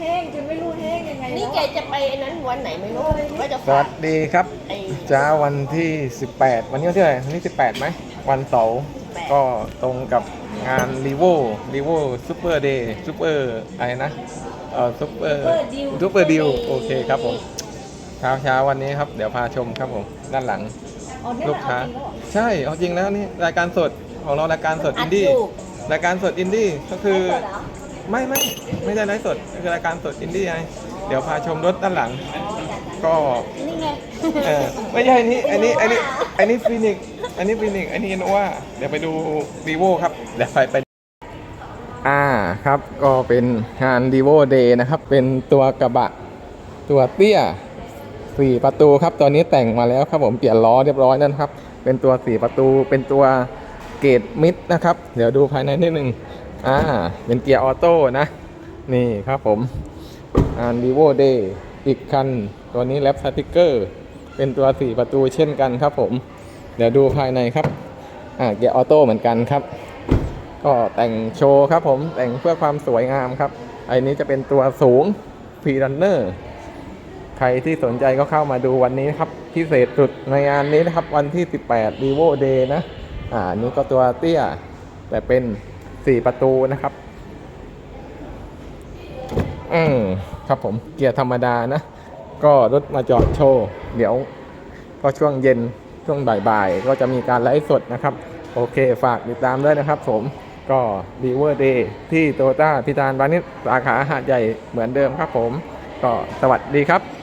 แห้งจนไม่รู้แห้งยังไงนี่แกจะไปอันนั้นวันไหนไม่รู้ว่าจะสฝาวักสดีครับไอ้เช้าวันที่ 18 วันนี้วันที่อะไหรวันที่ 18ไหมวันเสาร์18ก็ตรงกับงานรีโวรีโวซูเปอร์เดย์ซูเปอร์อะไรนะเอ่อซูเปอร์ซูเปอร์ดิวโอเคครับผมเช้าเช้าวันนี้ครับ เดี๋ยวพาชมครับผมด้านหลังอ๋อเนี่ยลูกเอาค้าจริงแล้วเหรอใช่เอาจริงแล้วนี่รายการสดของเรารายการสดอัอิดนดี้อยู่รายการสดอินดี้ก็คือ ไม่เปิดเหรอไม่ไม่ไม่ได้ไลฟ์สดคือรายการสดอินดี้ไงเดี๋ยวพาชมรถด้านหลัง ก็นี่ไงเออไม่ใช่อันนี้อันนี้อันนี้อันนี้ฟินิกอันนี้ฟินิกอันนี้โนวาเดี๋ยวไปดูรีโวครับเดี๋ยวไปไปอ่าครับก็เป็นงานรีโวเดย์นะครับ เป็นตัวกระบะตัวเตี้ยสี่ประตูครับตอนนี้แต่งมาแล้วครับผมเปลี่ยนล้อเรียบร้อยแล้วนะครับ เป็นตัวสี่ประตูเป็นตัวเกตมิดนะครับ เดี๋ยวดูภายในนิดนึง อ่า เป็นเกียร์ออโต้นะ นี่ครับผมอ่านรีโวเดย์อีกคัน ตัวนี้แรปสติกเกอร์ เป็นตัว4ประตูเช่นกันครับผม เดี๋ยวดูภายในครับ อ่า เกียร์ออโต้เหมือนกันครับ ก็แต่งโชว์ครับผม แต่งเพื่อความสวยงามครับไอ้นี้จะเป็นตัวสูงพรีรันเนอร์ ใครที่สนใจก็เข้ามาดูวันนี้ครับ พิเศษสุดในงานนี้นะครับ วันที่ 18 Vivo Day นะ อ่านนี้ก็ตัวเตี้ย แต่เป็น 4ประตูนะครับ อืมครับผมเกียร์ธรรมดานะ ก็รถมาจอดโชว์ เดี๋ยว ก็ช่วงเย็นช่วงบ่ายๆ ก็จะมีการไลฟ์สดนะครับ โอเคฝากติดตามด้วยนะครับผมก็ d ีเวอร์เดย์ที่โตต้าพิธานวานิชสาขาหาดใหญ่เหมือนเดิมครับผม ก็สวัสดีครับ